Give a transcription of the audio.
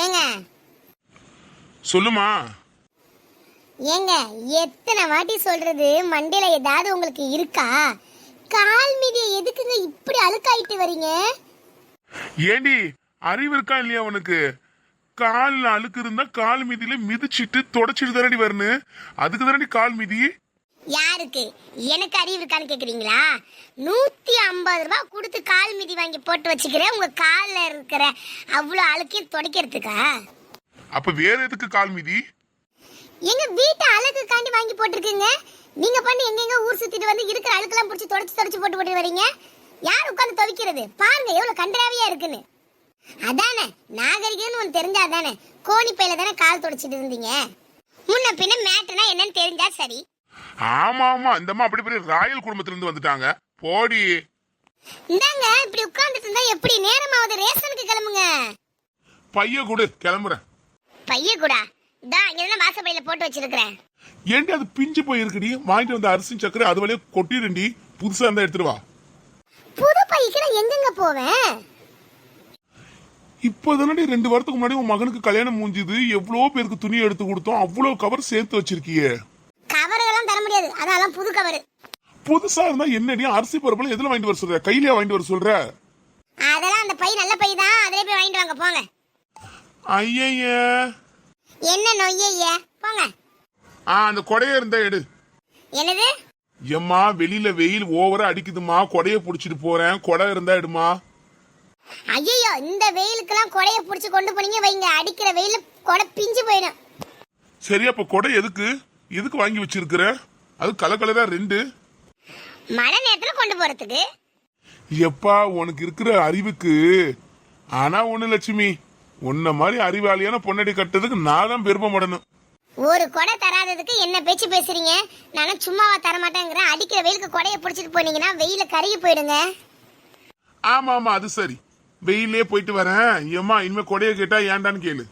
ஏங்க. சொல்லுமா. ஏங்க எத்தனை வாட்டி சொல்றது? மண்டையில ஏதாவது உங்களுக்கு இருக்கா? கால் மீதியை எதுக்குங்க இப்படி அழுக்காயிட்டு வரீங்க? ஏண்டி அறிவு இருக்கா இல்லையா உனக்கு? கால்ல அழுக்கு இருந்தா கால் மீதியில மிதிச்சிட்டு தொடச்சிட்டு தானடி வரணும். அதுக்கு தானடி கால் மீதி? யாருக்கு? எனக்கு அறிவு இருக்கான்னு கேக்குறீங்களா? நூத்தி ஐம்பது ரூபாய் கொடுத்து கால் மிதி வாங்கி போட்டு வச்சுக்கிறேன் உங்க கால்ல இருக்கிற அவ்வளோ அழுக்கையும் துடைக்கிறதுக்கா? அப்ப வேற எதுக்கு கால் மீதி? எங்க வீட்டு அழகுக்காண்டி வாங்கி போட்டிருக்கீங்க. நீங்க பண்ணி எங்கெங்க ஊர் சுத்திட்டு வந்து இருக்கிற அழுக்கெல்லாம் பிடிச்சி தொடச்சு தொடச்சு போட்டு போட்டு வரீங்க? யார் உட்காந்து துவைக்கிறது? பாருங்க எவ்வளவு கண்டராவியா இருக்குன்னு. அதானே நாகரிகம்னு ஒன்று தெரிஞ்சா தானே கோணி பையில தானே கால் துடைச்சிட்டு இருந்தீங்க? முன்ன பின்ன மேட்டுனா என்னன்னு தெரிஞ்சா சரி. ஆமா ஆமா. இந்த அம்மா அப்படி பெரிய ராயல் குடும்பத்துல இருந்து வந்துட்டாங்க. போடி. இந்தாங்க இப்படி உட்கார்ந்துட்டு இருந்தா எப்படி? நேரமாவது ரேஷனுக்கு கிளம்புங்க. பைய கொடு கிளம்புறேன். பைய கூடா? இதா இங்க வாசப்பையில போட்டு வச்சிருக்கிறேன். ஏண்டி அது பிஞ்சு போய் இருக்குடி வாங்கிட்டு வந்த அரிசி சக்கரை அது வழியா கொட்டிடுண்டி புதுசா இருந்தா எடுத்துட்டு வா. புது பைக்கு நான் எங்கெங்க போவேன்? இப்போ தானடி ரெண்டு வாரத்துக்கு முன்னாடி உன் மகனுக்கு கல்யாணம் முடிஞ்சுது. எவ்வளோ பேருக்கு துணி எடுத்து கொடுத்தோம். அவ்வளோ கவர் சேர்த்து வச்சிருக்கியே. அதெல்லாம் புது கவரு புதுசா இருந்தா என்னடி அரிசி பருப்புல எதுல வாங்கிட்டு வர சொல்ற? கையிலயா வாங்கிட்டு வர சொல்ற? அதெல்லாம் அந்த பை நல்ல பை தான். அதிலே போய் வாங்கிட்டு வாங்க போங்க. ஐயய்ய என்ன நொய்யய்ய போங்க. ஆ அந்த கொடைய இருந்தா எடு. என்னது? எம்மா வெளியில வெயில் ஓவரா அடிக்குதுமா கொடைய புடிச்சிட்டு போறேன். கொடை இருந்தா எடுமா? ஐயோ இந்த வெயிலுக்கெல்லாம் கொடைய புடிச்சு கொண்டு போனீங்க வைங்க. அடிக்கிற வெயில கொடை பிஞ்சு போயிடும். சரி அப்ப கொடை எதுக்கு? எதுக்கு வாங்கி வச்சிருக்கிற? அது கலர் கலரா ரெண்டு? மழை நேரத்துல கொண்டு போறதுக்கு. எப்பா உனக்கு இருக்கிற அறிவுக்கு. ஆனா ஒண்ணு லட்சுமி உன்ன மாதிரி அறிவாளியான பொன்னடி கட்டதுக்கு நான் தான் பெருமைப்படணும் ஒரு கொடை தராததுக்கு என்ன பேச்சு பேசுறீங்க? நானும் சும்மாவா தர மாட்டேங்கிறேன் அடிக்கிற வெயிலுக்கு கொடைய புடிச்சிட்டு போனீங்கன்னா வெயில கருகி போயிடுங்க. ஆமா ஆமா அது சரி. வெயிலே போயிட்டு வரேன். ஏம்மா இனிமே கொடைய கேட்டா ஏன்டான்னு கேளு.